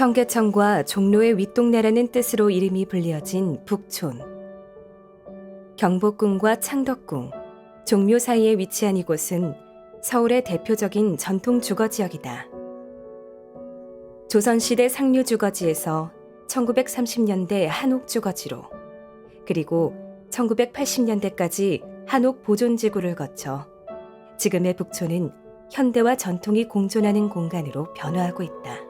청계천과 종로의 윗동네라는 뜻으로 이름이 불리어진 북촌. 경복궁과 창덕궁, 종묘 사이에 위치한 이곳은 서울의 대표적인 전통 주거 지역이다. 조선시대 상류 주거지에서 1930년대 한옥 주거지로, 그리고 1980년대까지 한옥 보존 지구를 거쳐 지금의 북촌은 현대와 전통이 공존하는 공간으로 변화하고 있다.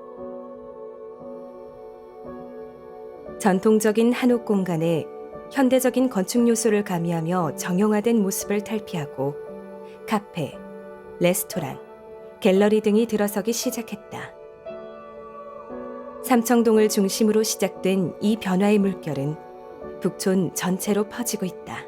전통적인 한옥 공간에 현대적인 건축 요소를 가미하며 정형화된 모습을 탈피하고 카페, 레스토랑, 갤러리 등이 들어서기 시작했다. 삼청동을 중심으로 시작된 이 변화의 물결은 북촌 전체로 퍼지고 있다.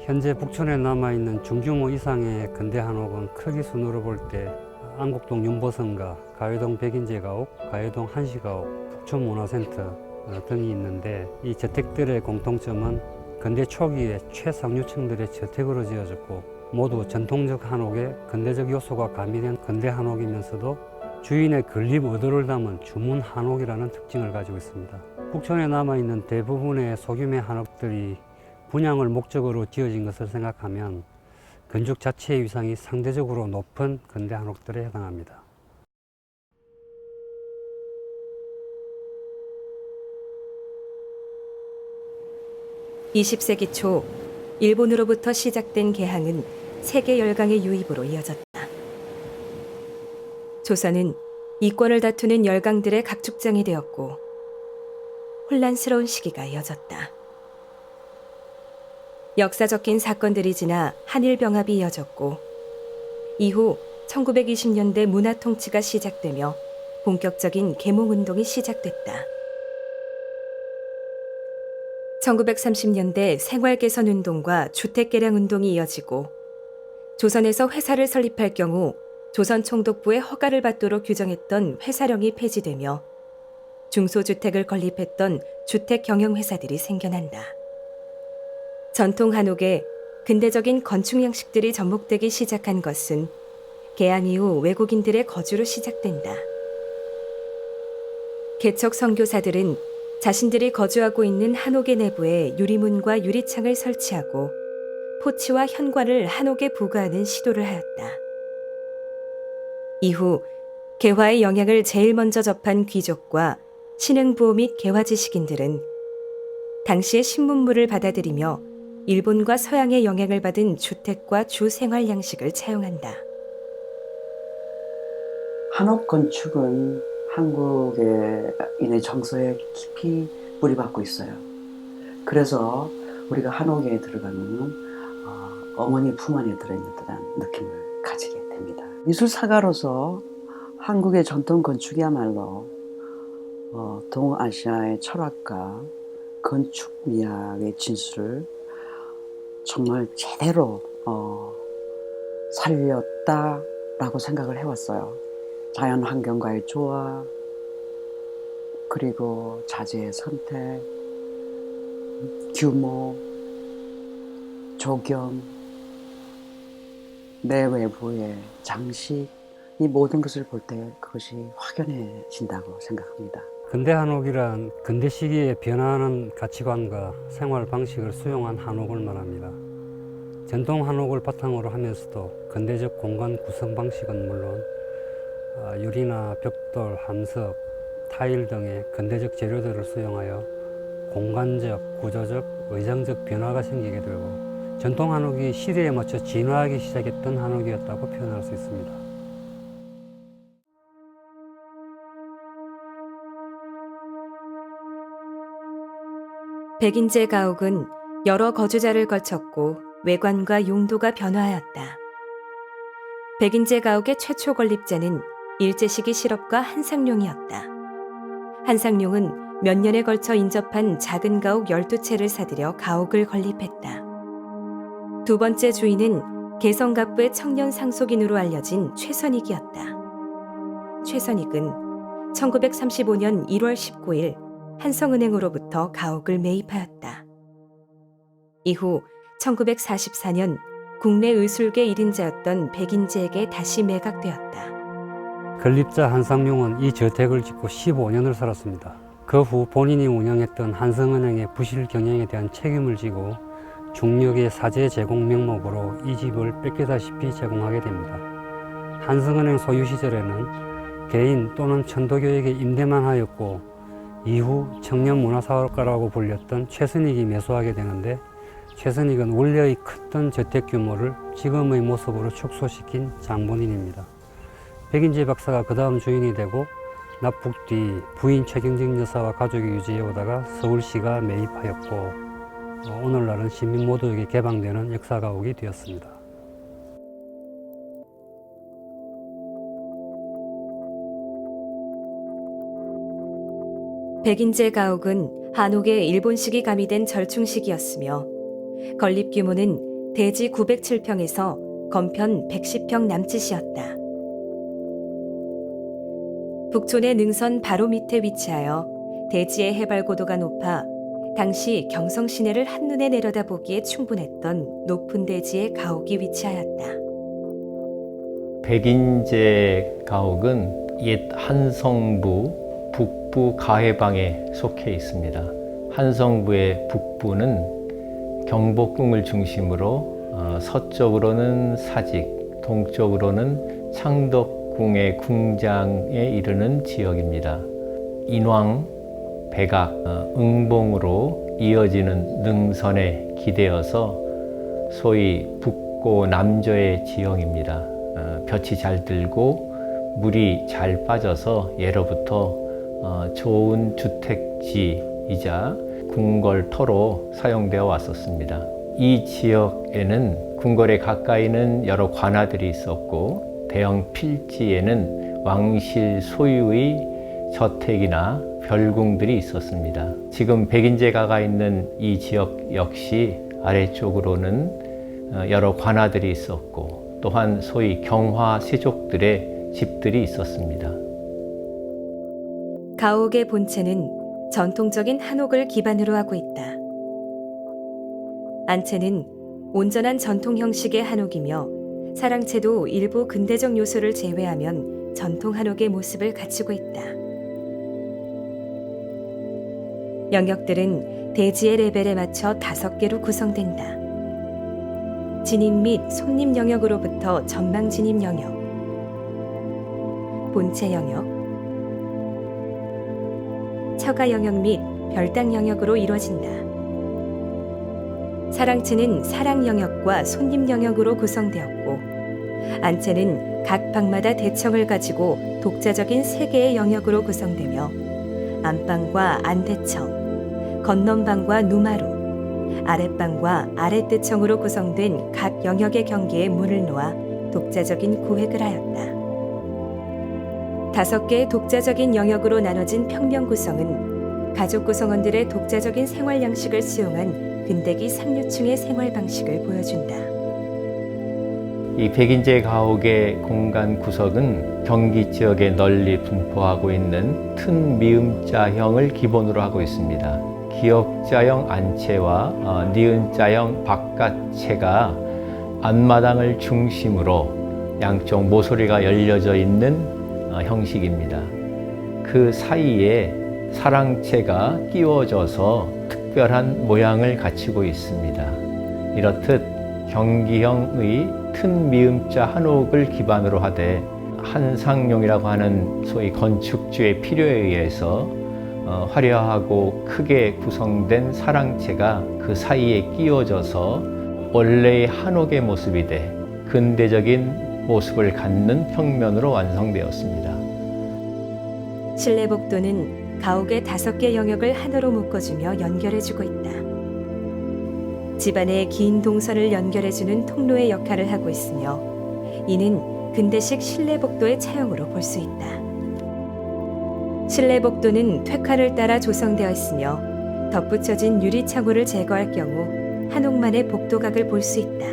현재 북촌에 남아 있는 중규모 이상의 근대 한옥은 크기 순으로 볼 때 안국동 윤보성가, 가회동 백인제가옥, 가회동 한시가옥, 북촌문화센터 어, 등이 있는데 이 저택들의 공통점은 근대 초기에 최상류층들의 저택으로 지어졌고 모두 전통적 한옥에 근대적 요소가 가미된 근대 한옥이면서도 주인의 건립 의도를 담은 주문 한옥이라는 특징을 가지고 있습니다. 북촌에 남아있는 대부분의 소규모 한옥들이 분양을 목적으로 지어진 것을 생각하면 건축 자체의 위상이 상대적으로 높은 근대 한옥들에 해당합니다. 이십 세기 초 일본으로부터 시작된 개항은 세계 열강의 유입으로 이어졌다. 조선은 이권을 다투는 열강들의 각축장이 되었고 혼란스러운 시기가 이어졌다. 역사적인 사건들이 지나 한일 병합이 이어졌고 이후 1920년대 문화 통치가 시작되며 본격적인 계몽 운동이 시작됐다. 1930년대 생활 개선 운동과 주택 개량 운동이 이어지고 조선에서 회사를 설립할 경우 조선 총독부의 허가를 받도록 규정했던 회사령이 폐지되며 중소주택을 건립했던 주택 경영 회사들이 생겨난다. 전통 한옥에 근대적인 건축 양식들이 접목되기 시작한 것은 개항 이후 외국인들의 거주로 시작된다. 개척 선교사들은 자신들이 거주하고 있는 한옥의 내부에 유리문과 유리창을 설치하고 포치와 현관을 한옥에 부과하는 시도를 하였다. 이후 개화의 영향을 제일 먼저 접한 귀족과 신흥부호 및 개화 지식인들은 당시의 신문물을 받아들이며 일본과 서양의 영향을 받은 주택과 주 생활 양식을 차용한다. 한옥 건축은 한국의 인의 정서에 깊이 뿌리 박고 있어요. 그래서 우리가 한옥에 들어가면 어, 어머니 품 안에 들어있는 듯한 느낌을 가지게 됩니다. 미술사가로서 한국의 전통 건축이야말로 어, 동아시아의 철학과 건축 미학의 진수를 정말 제대로 어, 살렸다라고 생각을 해왔어요. 자연 환경과의 조화, 그리고 자재의 선택, 규모, 조경, 내 외부의 장식, 이 모든 것을 볼 때 그것이 확연해진다고 생각합니다. 근대 한옥이란 근대 시기에 변화하는 가치관과 생활 방식을 수용한 한옥을 말합니다. 전통 한옥을 바탕으로 하면서도 근대적 공간 구성 방식은 물론 아, 유리나 벽돌, 함석, 타일 등의 근대적 재료들을 수용하여 공간적, 구조적, 의장적 변화가 생기게 되고 전통 한옥이 시대에 맞춰 진화하기 시작했던 한옥이었다고 표현할 수 있습니다. 백인제 가옥은 여러 거주자를 거쳤고 외관과 용도가 변화하였다. 백인제 가옥의 최초 건립자는 일제시기 실업가 한상룡이었다. 한상룡은 몇 년에 걸쳐 인접한 작은 가옥 12채를 사들여 가옥을 건립했다. 두 번째 주인은 개성갑부의 청년 상속인으로 알려진 최선익이었다. 최선익은 1935년 1월 19일 한성은행으로부터 가옥을 매입하였다. 이후 1944년 국내 의술계 1인자였던 백인재에게 다시 매각되었다. 건립자 한상룡은 이 저택을 짓고 15년을 살았습니다. 그 후 본인이 운영했던 한성은행의 부실 경영에 대한 책임을 지고 중력의 사재 제공 명목으로 이 집을 뺏기다시피 제공하게 됩니다. 한성은행 소유 시절에는 개인 또는 천도교에게 임대만 하였고 이후 청년 문화사업가라고 불렸던 최선익이 매수하게 되는데 최선익은 원래의 컸던 저택 규모를 지금의 모습으로 축소시킨 장본인입니다. 백인재 박사가 그 다음 주인이 되고 납북 뒤 부인 최경정 여사와 가족이 유지해 오다가 서울시가 매입하였고 어, 오늘날은 시민 모두에게 개방되는 역사 가옥이 되었습니다. 백인재 가옥은 한옥의 일본식이 가미된 절충식이었으며 건립 규모는 대지 907평에서 건편 110평 남짓이었다. 북촌의 능선 바로 밑에 위치하여 대지의 해발 고도가 높아 당시 경성 시내를 한눈에 내려다보기에 충분했던 높은 대지에 가옥이 위치하였다. 백인제 가옥은 옛 한성부 북부 가해방에 속해 있습니다. 한성부의 북부는 경복궁을 중심으로 어, 서쪽으로는 사직, 동쪽으로는 창덕 궁의 궁장에 이르는 지역입니다. 인왕, 백악, 어, 응봉으로 이어지는 능선에 기대어서 소위 북고 남조의 지형입니다. 어, 볕이 잘 들고 물이 잘 빠져서 예로부터 어, 좋은 주택지이자 궁궐터로 사용되어 왔었습니다. 이 지역에는 궁궐에 가까이는 여러 관아들이 있었고 대형 필지에는 왕실 소유의 저택이나 별궁들이 있었습니다. 지금 백인제가가 있는 이 지역 역시 아래쪽으로는 어, 여러 관아들이 있었고 또한 소위 경화 세족들의 집들이 있었습니다. 가옥의 본체는 전통적인 한옥을 기반으로 하고 있다. 안채는 온전한 전통 형식의 한옥이며 사랑채도 일부 근대적 요소를 제외하면 전통 한옥의 모습을 갖추고 있다. 영역들은 대지의 레벨에 맞춰 다섯 개로 구성된다. 진입 및 손님 영역으로부터 전망 진입 영역, 본체 영역, 처가 영역 및 별당 영역으로 이루어진다. 사랑채는 사랑 영역과 손님 영역으로 구성되었고, 안채는 각 방마다 대청을 가지고 독자적인 세 개의 영역으로 구성되며, 안방과 안대청, 건넌방과 누마루, 아랫방과 아랫대청으로 구성된 각 영역의 경계에 문을 놓아 독자적인 구획을 하였다. 다섯 개의 독자적인 영역으로 나눠진 평면 구성은 가족 구성원들의 독자적인 생활 양식을 수용한 근대기 상류층의 생활 방식을 보여준다. 이 백인제 가옥의 공간 구석은 경기 지역에 널리 분포하고 있는 튼 미음자형을 기본으로 하고 있습니다. 기역자형 안채와 어, 니은자형 바깥채가 앞마당을 중심으로 양쪽 모서리가 열려져 있는 어, 형식입니다. 그 사이에 사랑채가 끼워져서 특별한 모양을 갖추고 있습니다. 이렇듯 경기형의 튼 미음자 한옥을 기반으로 하되 한상용이라고 하는 소위 건축주의 필요에 의해서 어, 화려하고 크게 구성된 사랑채가 그 사이에 끼워져서 원래의 한옥의 모습이 돼 근대적인 모습을 갖는 평면으로 완성되었습니다. 실내 복도는 가옥의 다섯 개 영역을 하나로 묶어주며 연결해주고 있다. 집안의 긴 동선을 연결해주는 통로의 역할을 하고 있으며 이는 근대식 실내 복도의 차용으로 볼 수 있다. 실내 복도는 퇴화를 따라 조성되어 있으며 덧붙여진 유리 창호를 제거할 경우 한옥만의 복도각을 볼 수 있다.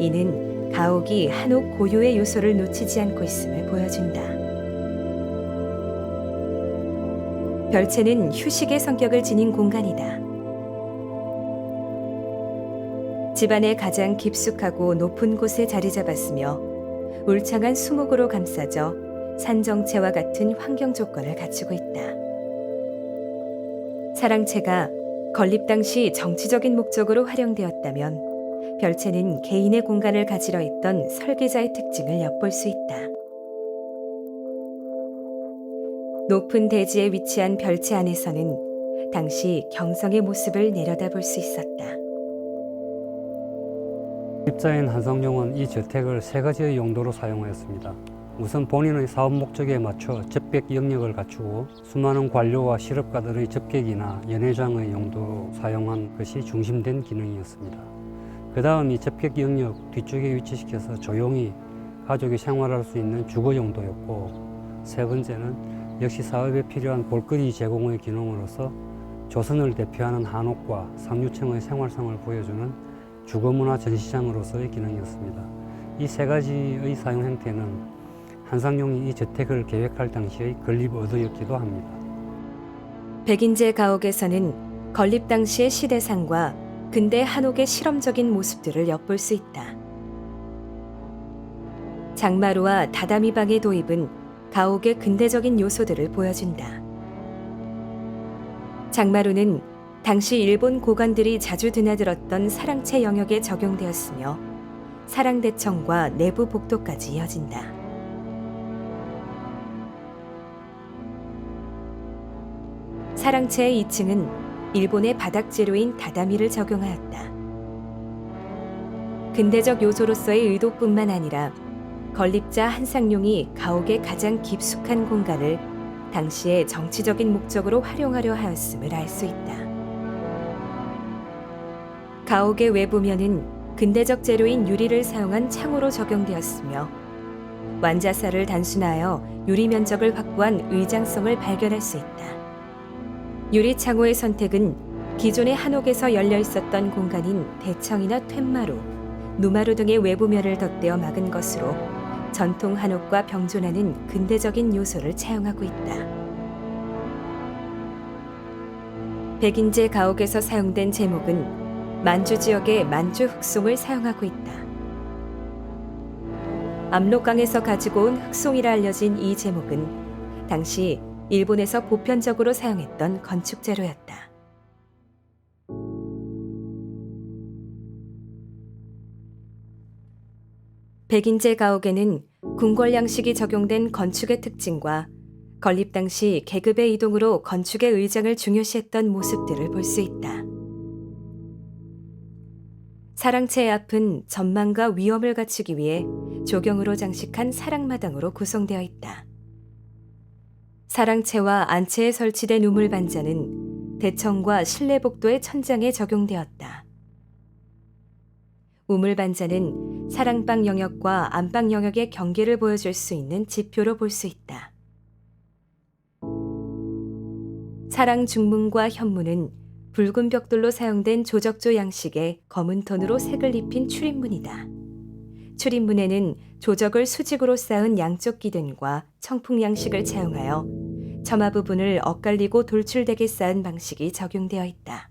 이는 가옥이 한옥 고유의 요소를 놓치지 않고 있음을 보여준다. 별채는 휴식의 성격을 지닌 공간이다. 집안의 가장 깊숙하고 높은 곳에 자리 잡았으며 울창한 수목으로 감싸져 산정체와 같은 환경 조건을 갖추고 있다. 사랑채가 건립 당시 정치적인 목적으로 활용되었다면 별채는 개인의 공간을 가지러 있던 설계자의 특징을 엿볼 수 있다. 높은 대지에 위치한 별채 안에서는 당시 경성의 모습을 내려다볼 수 있었다. 입자인 한성룡은 이 저택을 세 가지의 용도로 사용하였습니다. 우선 본인의 사업 목적에 맞춰 접객 영역을 갖추고 수많은 관료와 실업가들의 접객이나 연회장의 용도로 사용한 것이 중심된 기능이었습니다. 그 다음 이 접객 영역 뒤쪽에 위치시켜서 조용히 가족이 생활할 수 있는 주거 용도였고 세 번째는 역시 사업에 필요한 볼거리 제공의 기능으로서 조선을 대표하는 한옥과 상류층의 생활상을 보여주는 주거문화 전시장으로서의 기능이었습니다. 이 세 가지의 사용 형태는 한상용이 이 저택을 계획할 당시의 건립 의도였기도 합니다. 백인제 가옥에서는 건립 당시의 시대상과 근대 한옥의 실험적인 모습들을 엿볼 수 있다. 장마루와 다다미방의 도입은 가옥의 근대적인 요소들을 보여준다. 장마루는 당시 일본 고관들이 자주 드나들었던 사랑채 영역에 적용되었으며 사랑대청과 내부 복도까지 이어진다. 사랑채의 2층은 일본의 바닥 재료인 다다미를 적용하였다. 근대적 요소로서의 의도뿐만 아니라 건립자 한상용이 가옥의 가장 깊숙한 공간을 당시의 정치적인 목적으로 활용하려 하였음을 알 수 있다. 가옥의 외부면은 근대적 재료인 유리를 사용한 창호로 적용되었으며 완자사를 단순하여 유리 면적을 확보한 의장성을 발견할 수 있다. 유리 창호의 선택은 기존의 한옥에서 열려 있었던 공간인 대청이나 퇴마루, 누마루 등의 외부면을 덧대어 막은 것으로 전통 한옥과 병존하는 근대적인 요소를 차용하고 있다. 백인제 가옥에서 사용된 제목은 만주 지역의 만주 흑송을 사용하고 있다. 압록강에서 가지고 온 흑송이라 알려진 이 제목은 당시 일본에서 보편적으로 사용했던 건축 재료였다. 백인제 가옥에는 궁궐 양식이 적용된 건축의 특징과 건립 당시 계급의 이동으로 건축의 의장을 중요시했던 모습들을 볼 수 있다. 사랑채의 앞은 전망과 위험을 갖추기 위해 조경으로 장식한 사랑마당으로 구성되어 있다. 사랑채와 안채에 설치된 우물 반자는 대청과 실내 복도의 천장에 적용되었다. 우물 반자는 사랑방 영역과 안방 영역의 경계를 보여줄 수 있는 지표로 볼 수 있다. 사랑 중문과 현문은 붉은 벽돌로 사용된 조적조 양식의 검은 톤으로 색을 입힌 출입문이다. 출입문에는 조적을 수직으로 쌓은 양쪽 기둥과 청풍 양식을 차용하여 처마 부분을 엇갈리고 돌출되게 쌓은 방식이 적용되어 있다.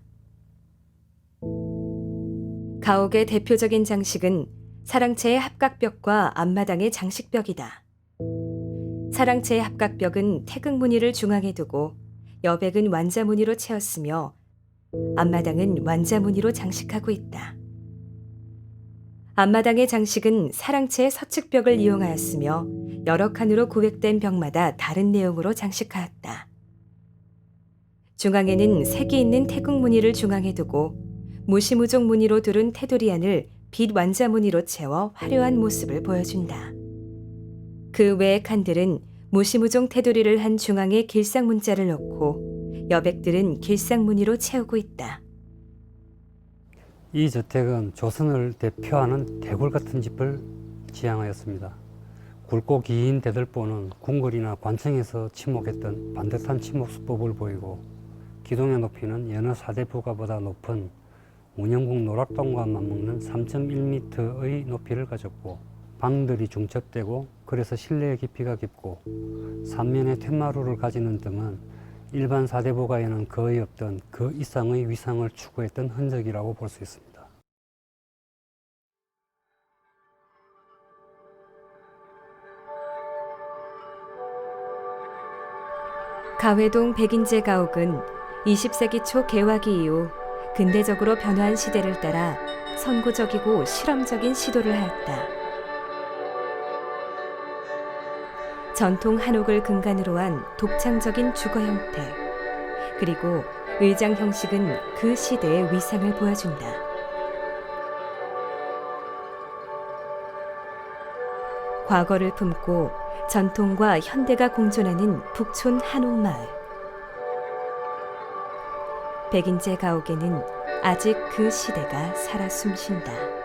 가옥의 대표적인 장식은 사랑채의 합각벽과 앞마당의 장식벽이다. 사랑채의 합각벽은 태극 무늬를 중앙에 두고 여백은 완자 무늬로 채웠으며 앞마당은 완자 무늬로 장식하고 있다. 앞마당의 장식은 사랑채의 서측벽을 이용하였으며 여러 칸으로 구획된 벽마다 다른 내용으로 장식하였다. 중앙에는 색이 있는 태국 무늬를 중앙에 두고 무시무종 무늬로 두른 테두리안을 빛 완자 무늬로 채워 화려한 모습을 보여준다. 그 외의 칸들은 무시무종 테두리를 한 중앙에 길상 문자를 넣고 여백들은 길상 무늬로 채우고 있다. 이 저택은 조선을 대표하는 대골 같은 집을 지향하였습니다. 굵고 긴 대들보는 궁궐이나 관청에서 침묵했던 반듯한 침묵 수법을 보이고 기둥의 높이는 여느 사대 부가보다 높은 운영국 노락동과 맞먹는 3.1m의 높이를 가졌고 방들이 중첩되고 그래서 실내의 깊이가 깊고 삼면에 툇마루를 가지는 등은 일반 사대부가에는 거의 없던 그 이상의 위상을 추구했던 흔적이라고 볼 수 있습니다. 가회동 백인제 가옥은 20세기 초 개화기 이후 근대적으로 변화한 시대를 따라 선구적이고 실험적인 시도를 하였다. 전통 한옥을 근간으로 한 독창적인 주거 형태, 그리고 의장 형식은 그 시대의 위상을 보여준다. 과거를 품고 전통과 현대가 공존하는 북촌 한옥마을. 백인제 가옥에는 아직 그 시대가 살아 숨쉰다.